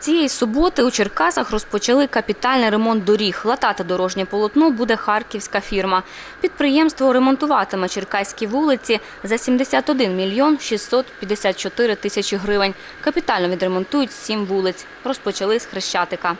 Цієї суботи у Черкасах розпочали капітальний ремонт доріг. Латати дорожнє полотно буде харківська фірма. Підприємство ремонтуватиме черкаські вулиці за 71 мільйон 654 тисячі гривень. Капітально відремонтують сім вулиць. Розпочали з Хрещатика.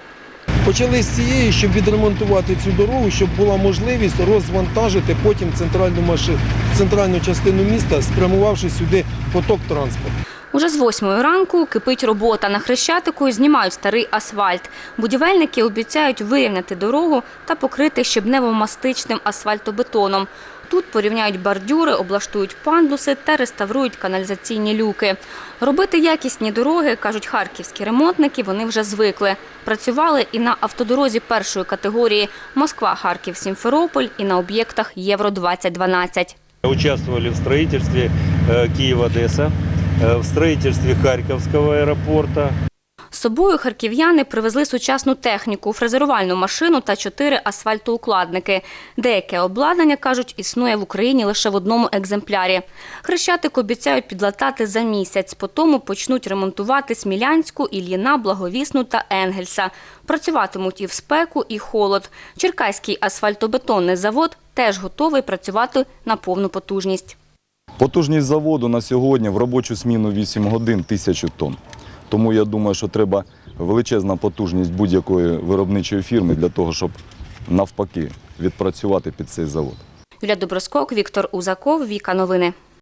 Почали з цієї, щоб відремонтувати цю дорогу, щоб була можливість розвантажити потім центральну машину, центральну частину міста, спрямувавши сюди поток транспорту. Уже з восьмої ранку кипить робота. На Хрещатику знімають старий асфальт. Будівельники обіцяють вирівняти дорогу та покрити щебнево-мастичним асфальтобетоном. Тут порівняють бордюри, облаштують пандуси та реставрують каналізаційні люки. Робити якісні дороги, кажуть харківські ремонтники, вони вже звикли. Працювали і на автодорозі першої категорії Москва-Харків-Сімферополь і на об'єктах Євро-2012. Участвовали в строительстве э, Киев-Одесса, э, в строительстве Харьковского аэропорта, З собою харків'яни привезли сучасну техніку, фрезерувальну машину та чотири асфальтоукладники. Деяке обладнання, кажуть, існує в Україні лише в одному екземплярі. Хрещатик обіцяють підлатати за місяць. Потому почнуть ремонтувати Смілянську, Ільїна, Благовісну та Енгельса. Працюватимуть і в спеку, і холод. Черкаський асфальтобетонний завод теж готовий працювати на повну потужність. Потужність заводу на сьогодні в робочу зміну 8 годин 1000 тонн. Тому я думаю, що треба величезна потужність будь-якої виробничої фірми для того, щоб навпаки відпрацювати під цей завод. Юлія Доброскок, Віктор Узаков, Віка Новини.